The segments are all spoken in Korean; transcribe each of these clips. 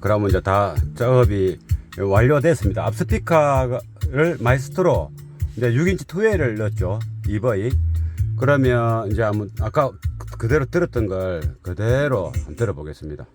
그러면 이제 다 작업이 완료됐습니다. 앞 스피커를 마이스트로 이제 6인치 투웨이를 넣었죠. 2버이. 그러면 이제 아까 그대로 들었던 걸 그대로 들어보겠습니다.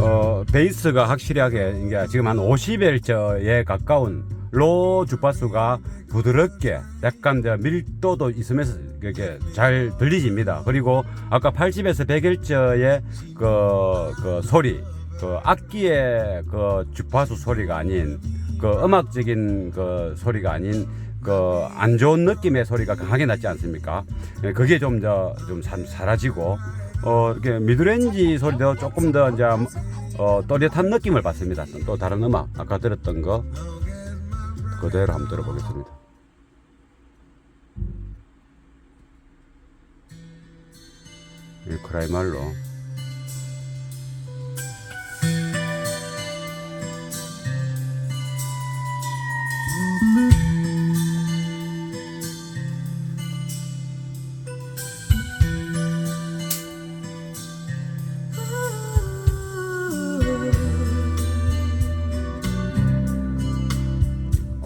어, 베이스가 확실하게 이게 지금 한 50Hz에 가까운 로 주파수가 부드럽게 약간 밀도도 있으면서 이렇게 잘 들리집니다. 그리고 아까 80에서 100Hz의 그, 그 소리, 그 악기의 그 주파수 소리가 아닌 그 음악적인 그 소리가 아닌 그 안 좋은 느낌의 소리가 강하게 났지 않습니까? 예, 그게 좀더좀 사라지고 어 이렇게 미드레인지 소리도 조금 더 이제 어 또렷한 느낌을 받습니다. 또- 또 다른 음악 아까 들었던 거 그대로 한번 들어보겠습니다. 이 크라이말로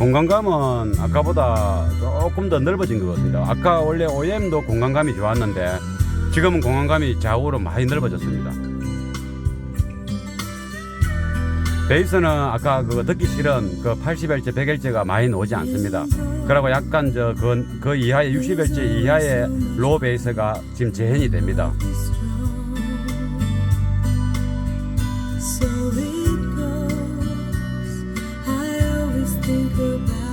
공간감은 아까보다 조금 더 넓어진 것 같습니다. 아까 원래 OEM도 공간감이 좋았는데 지금은 공간감이 좌우로 많이 넓어졌습니다. 베이스는 아까 그거 듣기 싫은 그 80Hz, 100Hz가 많이 나오지 않습니다. 그리고 약간 저그 그 이하의 60Hz 이하의 로우 베이스가 지금 재현이 됩니다.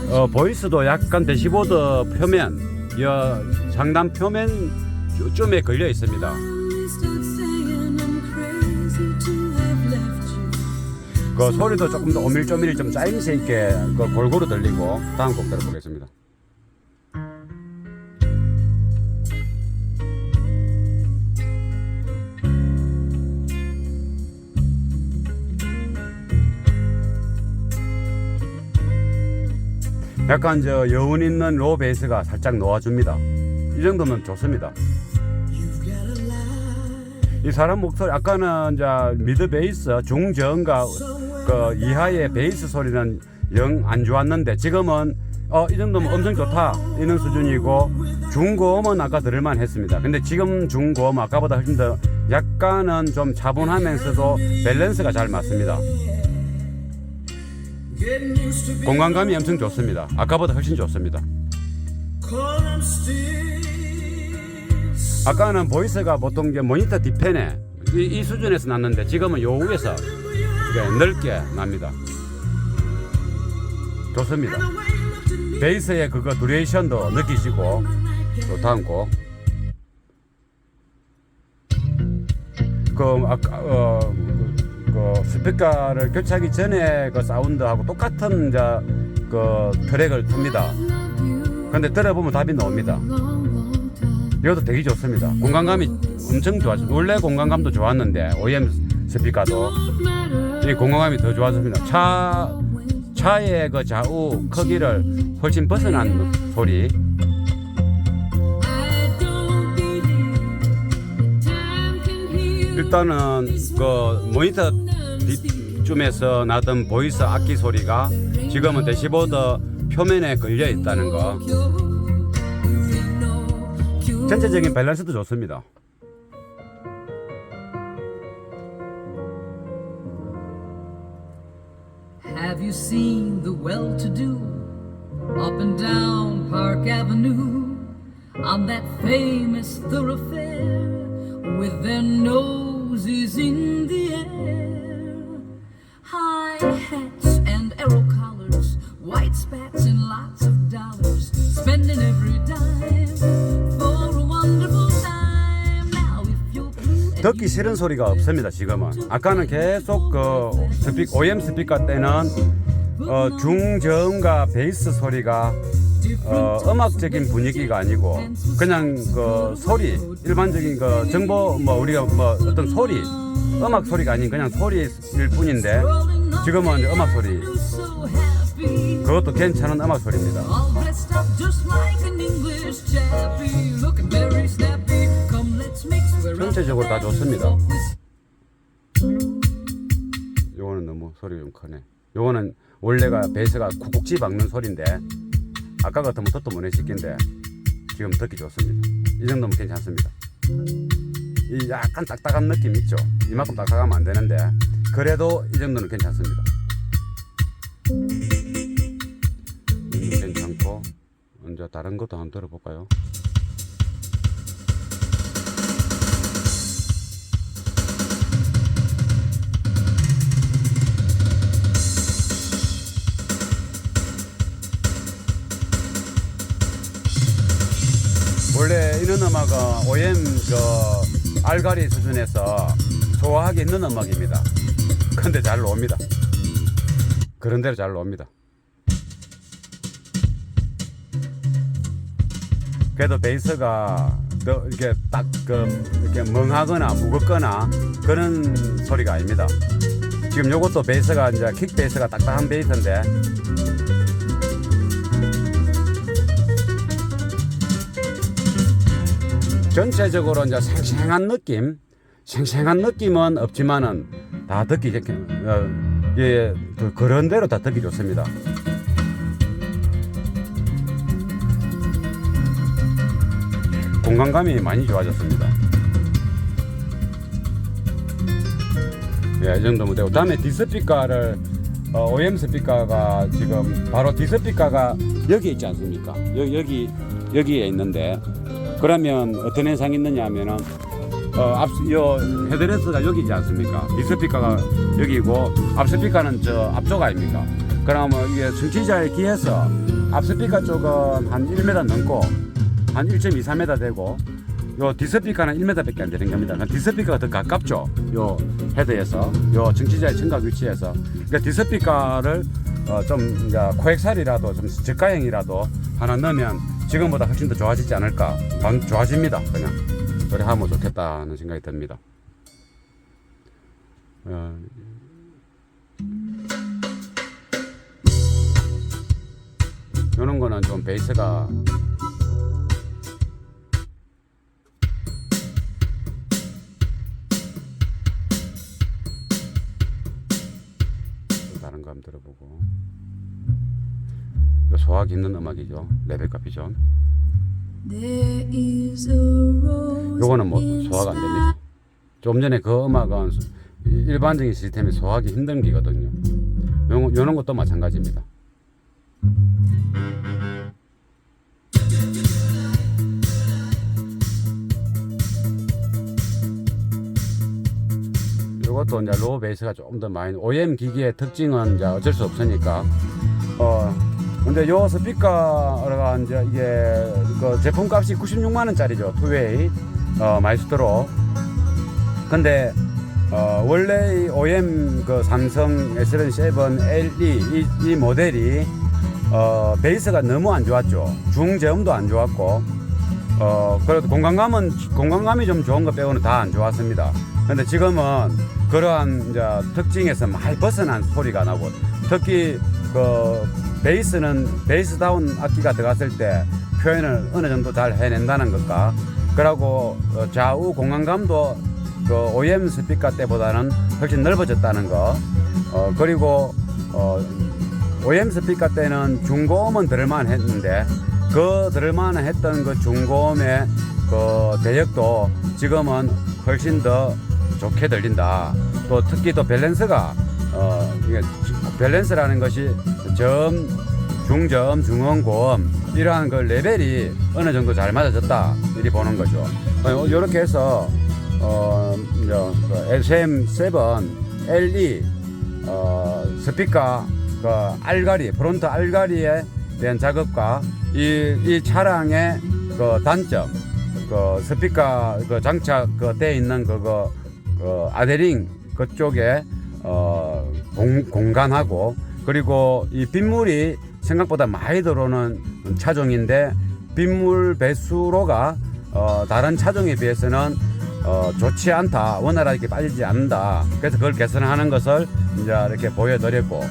어, 보이스도 약간 대시보드 표면, 여 상단 표면 쯤에 걸려 있습니다. 그 소리도 조금 더 오밀조밀 좀 짜임새 있게 그 골고루 들리고 다음 곡 들어보겠습니다. 약간 저 여운 있는 로 베이스가 살짝 놓아줍니다. 이 정도면 좋습니다. 이 사람 목소리 아까는 이제 미드 베이스 중저음과 그 이하의 베이스 소리는 영 안 좋았는데 지금은 어 이 정도면 엄청 좋다 이런 수준이고 중고음은 아까 들을만 했습니다 근데 지금 중고음 아까보다 훨씬 더 약간은 좀 차분하면서도 밸런스가 잘 맞습니다 공간감이 엄청 좋습니다 아까보다 훨씬 좋습니다. 아까는 보이스가 보통 이제 모니터 뒤편에 이, 이 수준에서 났는데 지금은 요 위에서 넓게 납니다. 좋습니다. 베이스의 그거 듀레이션도 느끼시고 또 다음 곡. 그 아까 어, 그, 그 스피커를 교체하기 전에 그 사운드하고 똑같은 이제 그 트랙을 틉니다. 근데 들어보면 답이 나옵니다. 이것도 되게 좋습니다. 공간감이 엄청 좋아져. 원래 공간감도 좋았는데 OEM 스피커도 이 공간감이 더 좋아졌습니다. 차 차의 그 좌우 크기를 훨씬 벗어난 소리. 일단은 그 모니터 뒷쯤에서 나던 보이스 악기 소리가 지금은 대시보드 표면에 걸려 있다는 거. 전체적인 밸런스도 좋습니다. Noses in the air? High hats and arrow collars, white spats and lots of dollars, spending every dime for a wonderful time. Now, if you're blue and 듣기 싫은 소리가 없습니다. 지금은 아까는 계속 그 스피 OEM 스피커 때는 어, 중저음과 베이스 소리가 어, 음악적인 분위기가 아니고 그냥 그 소리 일반적인 그 정보 뭐 우리가 뭐 어떤 소리 음악 소리가 아닌 그냥 소리일 뿐인데 지금은 음악 소리. 그것도 괜찮은 음악 소리입니다. 전체적으로 다 좋습니다. 요거는 너무 소리가 좀 크네. 요거는 원래가 베이스가 쿡쿡지 박는 소리인데 아까 같으면 톱도 못 내시긴데 지금 듣기 좋습니다. 이 정도면 괜찮습니다. 이 약간 딱딱한 느낌 있죠. 이만큼 딱딱하면 안 되는데 그래도 이 정도는 괜찮습니다. 이 정도 괜찮고 이제 다른 것도 한번 들어볼까요? 원래 이런 음악은 OM 그 알가리 수준에서 소화하기 있는 음악입니다. 근데 잘 나옵니다. 그런 대로 잘 나옵니다. 그래도 베이스가 더 이렇게 딱 그 이렇게 멍하거나 무겁거나 그런 소리가 아닙니다. 지금 요것도 베이스가 이제 킥 베이스가 딱딱한 베이스인데 전체적으로 이제 생생한 느낌, 생생한 느낌은 없지만은 다 듣기 좋게, 어, 예, 그 그런 대로 다 듣기 좋습니다. 공간감이 많이 좋아졌습니다. 예, 이 정도면 되고 다음에 디스피카를 어, OM 스피커가 지금 바로 디스피커가 여기 있지 않습니까? 여기 여기 여기에 있는데 그러면 어떤 현상이 있느냐 하면은 어, 앞, 요 헤드레스가 여기지 않습니까? 디스피커가 여기고 앞스피커는 저 앞쪽 아닙니까? 그러면 이게 청취자에 기해서 앞스피커 쪽은 한 1m 넘고 한 1.2, 3m 되고 요 디스피커는 1m밖에 안 되는 겁니다. 그러니까 디스피커가 더 가깝죠. 요 헤드에서 요 정치자의 청각 위치에서 그러니까 디스피커를 어, 좀 이제 코엑살이라도 좀 저가형이라도 하나 넣으면 지금보다 훨씬 더 좋아지지 않을까? 반- 좋아집니다. 그냥 그래 하면 좋겠다는 생각이 듭니다. 어, 요런 거는 좀 베이스가 또 다른 거 한번 들어보고 이거 소화기 있는 음악이죠. 레베카 비전 요거는 뭐 소화가 안 됩니다. 좀 전에 그 음악은 일반적인 시스템이 소화하기 힘든 기거든요. 요, 요런 것도 마찬가지입니다. 요것도 이제 로우 베이스가 조금 더 많이 OEM 기기의 특징은 이제 어쩔 수 없으니까 어 근데 요 스피커가 이제 이게 그 제품 값이 96만 원짜리죠 투웨이 어 마이스트로 근데 어 원래 이 OEM 그 삼성 S7 LE 이, 이 모델이 어 베이스가 너무 안 좋았죠. 중저음도 안 좋았고. 어 그래도 공간감은 공간감이 좀 좋은 거 빼고는 다 안 좋았습니다. 근데 지금은 그러한 이제 특징에서 많이 벗어난 소리가 나고 특히 그 베이스는 베이스다운 악기가 들어갔을 때 표현을 어느 정도 잘 해낸다는 것과 그리고 어, 좌우 공간감도 그 OEM 스피커 때보다는 훨씬 넓어졌다는 거 어, 그리고 어, OEM 스피커 때는 중고음은 들을만 했는데 그 들을만 했던 그 중고음의 그 대역도 지금은 훨씬 더 좋게 들린다. 또 특히 또 밸런스가 어 밸런스라는 것이 점, 중점, 중음, 고음 이러한 그 레벨이 어느 정도 잘 맞아졌다 이리 보는 거죠. 어, 이렇게 해서 어 이제 그 SM7 LE 어, 스피커 그 알가리 프론트 알가리에 대한 작업과 이, 이 차량의 그 단점 그 스피커 그 장착 그돼 있는 그거 그 아데링 그쪽에 어 공, 공간하고 그리고 이 빗물이 생각보다 많이 들어오는 차종인데 빗물 배수로가 어, 다른 차종에 비해서는 어, 좋지 않다 원활하게 빠지지 않는다. 그래서 그걸 개선하는 것을 이제 이렇게 보여드렸고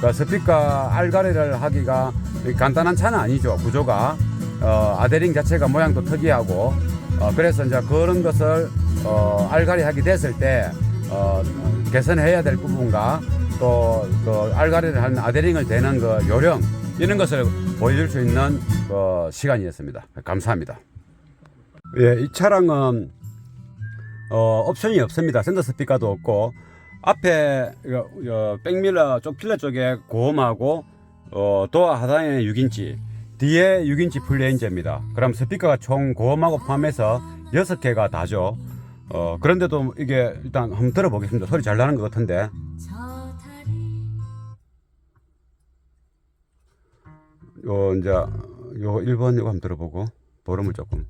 그 스피커 알가리를 하기가 간단한 차는 아니죠. 구조가 어, 아데링 자체가 모양도 특이하고 어, 그래서 이제 그런 것을 어, 알가리 하게 됐을 때 어, 개선해야 될 부분과 또그 알가리를 하는 아데링을 대는 그 요령 이런 것을 보여줄 수 있는 그 시간이었습니다. 감사합니다. 예, 이 차량은 어, 옵션이 없습니다. 센터 스피커도 없고 앞에 어, 백밀러 쪽 필러 쪽에 고음하고 어, 도어 하단에는 6인치 뒤에 6인치 풀레인저입니다. 그럼 스피커가 총 고음하고 포함해서 6개가 다죠. 어, 그런데도 이게 일단 한번 들어보겠습니다. 소리 잘 나는 것 같은데. 요 이제 요 1번 이거 한번 들어보고 보름을 조금.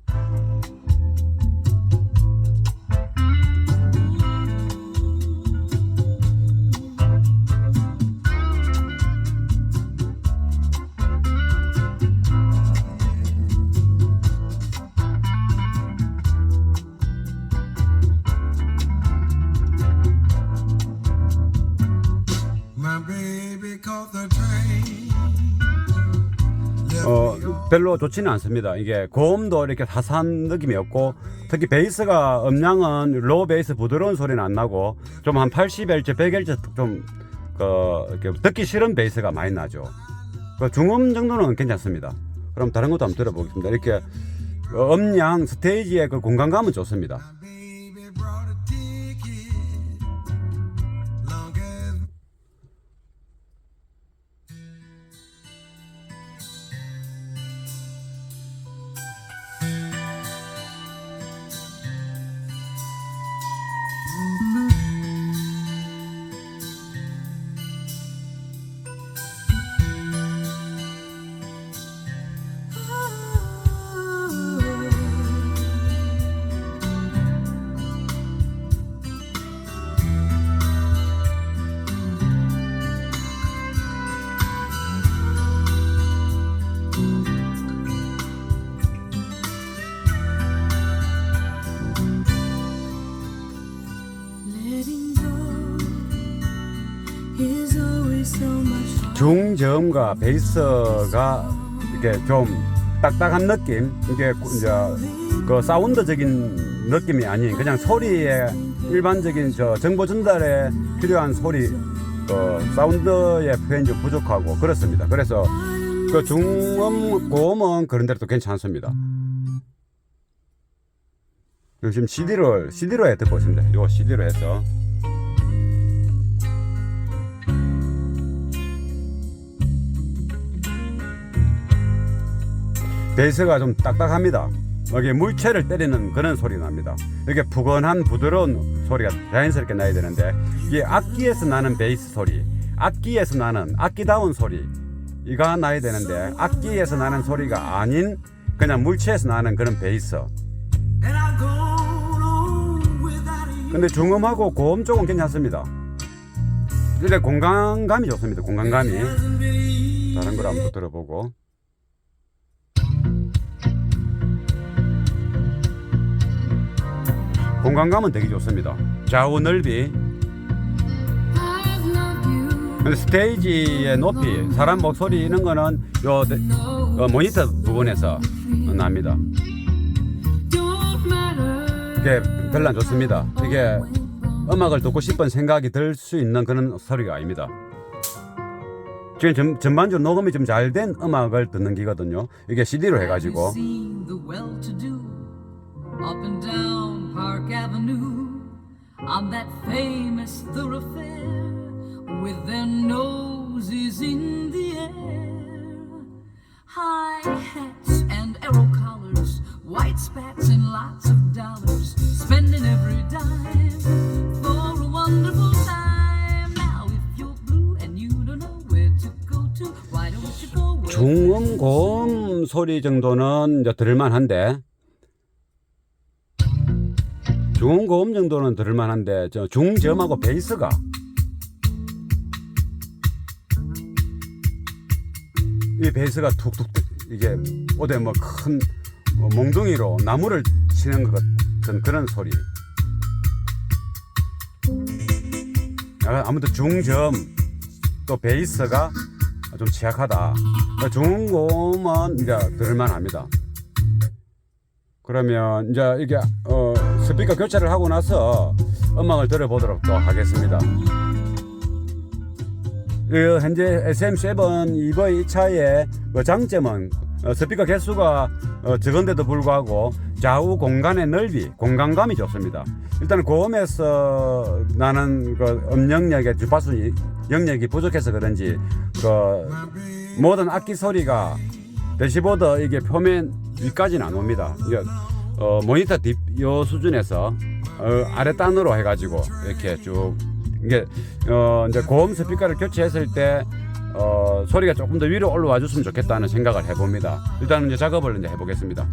어, 별로 좋지는 않습니다. 이게 고음도 이렇게 사사한 느낌이 없고 특히 베이스가 음량은 로우 베이스 부드러운 소리는 안 나고 좀 한 80Hz, 100Hz 좀 그, 이렇게 듣기 싫은 베이스가 많이 나죠. 그 중음 정도는 괜찮습니다. 그럼 다른 것도 한번 들어보겠습니다. 이렇게 어, 음량 스테이지의 그 공간감은 좋습니다. 저음과 베이스가 이렇게 좀 딱딱한 느낌 이게 이제 그 사운드적인 느낌이 아닌 그냥 소리의 일반적인 저 정보 전달에 필요한 소리 그 사운드의 표현이 좀 부족하고 그렇습니다. 그래서 그 중음 고음은 그런 또 괜찮습니다. 요즘 CD를 CD로 해 듣고 있습니다. 요 CD로 해서 베이스가 좀 딱딱합니다. 여기 물체를 때리는 그런 소리가 납니다. 이렇게 푸근한 부드러운 소리가 자연스럽게 나야 되는데 이게 악기에서 나는 베이스 소리, 악기에서 나는 악기다운 소리 이가 나야 되는데 악기에서 나는 소리가 아닌 그냥 물체에서 나는 그런 베이스. 근데 중음하고 고음 쪽은 괜찮습니다. 근데 공간감이 좋습니다. 공간감이. 다른 걸 한번 또 들어보고. 공간감은 되게 좋습니다. 좌우 넓이. 근데 스테이지의 높이, 사람 목소리 이런 거는 요 데- 어, 모니터 부분에서 납니다. 이게 별로 안 좋습니다. 이게 음악을 듣고 싶은 생각이 들 수 있는 그런 소리가 아닙니다. 지금 전, 전반적으로 녹음이 좀 잘 된 음악을 듣는 기거든요. 이게 CD로 해가지고 Park Avenue on that famous thoroughfare with their noses in the air? High hats and arrow collars, white spats and lots of dollars, spending every dime for a wonderful time. Now, if you're blue and you don't know where to go to, why don't you go where 중음 고음 소리 정도는 이제 들을만한데 중음 고음 정도는 들을 만한데 저 중저음하고 베이스가 이 베이스가 툭툭 이게 어디 뭐큰 몽둥이로 나무를 치는 것 같은 그런 소리. 아, 아무튼 중점 또 베이스가 좀 취약하다. 중음은 이제 들을만합니다. 그러면 이제 이게 어, 스피커 교체를 하고 나서 음악을 들어보도록 또 하겠습니다. 그 현재 SM7 EV 차의 그 장점은 어, 스피커 개수가 어, 적은데도 불구하고 좌우 공간의 넓이, 공간감이 좋습니다. 일단 고음에서 나는 그 음영역의 주파수 이- 영역이 부족해서 그런지 그 모든 악기 소리가 대시보드 이게 표면 위까지는 안 옵니다. 어, 모니터 뒷요 수준에서 어, 아래 단으로 해가지고 이렇게 쭉 이게 어, 이제 고음 스피커를 교체했을 때 어, 소리가 조금 더 위로 올라와 줬으면 좋겠다는 생각을 해봅니다. 일단은 이제 작업을 이제 해보겠습니다.